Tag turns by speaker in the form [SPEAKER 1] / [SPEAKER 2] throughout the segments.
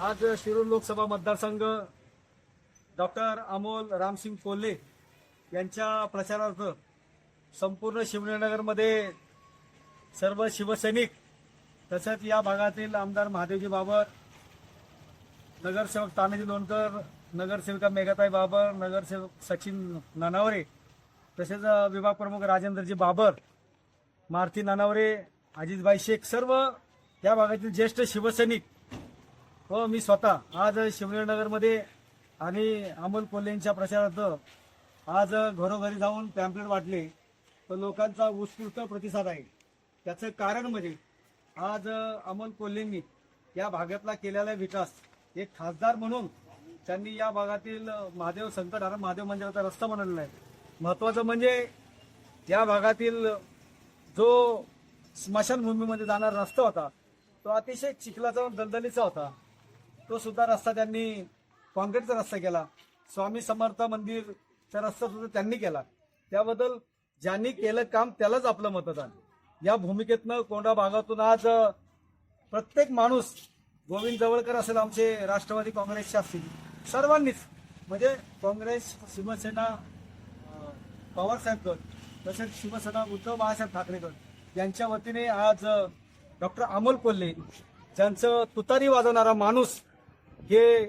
[SPEAKER 1] आज शिरूर लोकसभा मतदारसंघ डॉक्टर अमोल रामसिंग कोल्हे यांच्या प्रचारार्थ संपूर्ण शिवनेरनगरमध्ये सर्व शिवसैनिक तसंच या भागातील आमदार महादेवजी बाबर नगरसेवक तानाजी लोणकर नगरसेविका मेघाताई बाबर नगरसेवक सचिन नानावरे तसेच विभाग प्रमुख राजेंद्रजी बाबर मारुती नानावरे अजितभाई शेख सर्व या भागातील ज्येष्ठ शिवसैनिक. हो मी स्वतः. आज शिवनेरनगरमध्ये आणि अमोल कोल्हेंच्या प्रचारार्थ आज घरोघरी जाऊन पॅम्पलेट वाटले. तर लोकांचा उत्स्फूर्त प्रतिसाद आहे. त्याचं कारण म्हणजे आज अमोल कोल्हेंनी या भागातला केलेला विकास. एक खासदार म्हणून त्यांनी या भागातील महादेव संकट महादेव मंदिराचा रस्ता बनवलेला आहे. महत्वाचं म्हणजे या भागातील जो स्मशानभूमीमध्ये जाणारा रस्ता होता तो अतिशय चिखलाचा दलदलीचा होता. तो सुद्धा रस्ता त्यांनी कॉन्क्रीटचा रस्ता केला. स्वामी समर्थ मंदिरचा रस्ता सुद्धा त्यांनी केला. त्याबद्दल ज्यांनी केलं काम त्यालाच आपलं मतदान. या भूमिकेतनं कोंडा भागातून आज प्रत्येक माणूस गोविंद जवळकर असेल आमचे राष्ट्रवादी काँग्रेसचे असतील सर्वांनीच. म्हणजे काँग्रेस शिवसेना पवारसाहेब गट तसेच शिवसेना उद्धव बाळासाहेब ठाकरे गट यांच्या वतीने आज डॉक्टर अमोल कोल्हे ज्यांचं तुतारी वाजवणारा माणूस हे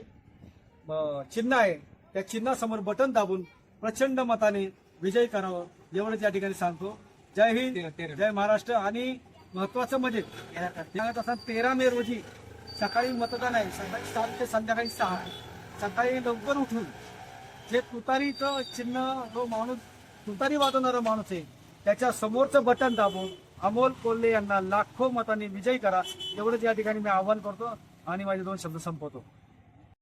[SPEAKER 1] चिन्ह आहे. त्या चिन्हासमोर बटन दाबून प्रचंड मताने विजयी करावं. एवढंच या ठिकाणी सांगतो. जय हिंद जय महाराष्ट्र. आणि महत्वाचं म्हणजे सांगत असताना तेरा मे रोजी सकाळी मतदान आहे. सकाळी सात ते संध्याकाळी सहा. सकाळी लवकर उठून जे तुतारीचं चिन्ह जो माणूस तुतारी वाजवणारा माणूस आहे त्याच्या समोरचं बटन दाबून अमोल कोल्हे यांना लाखो मतांनी विजयी करा. एवढंच या ठिकाणी मी आवाहन करतो आणि माझे दोन शब्द संपवतो.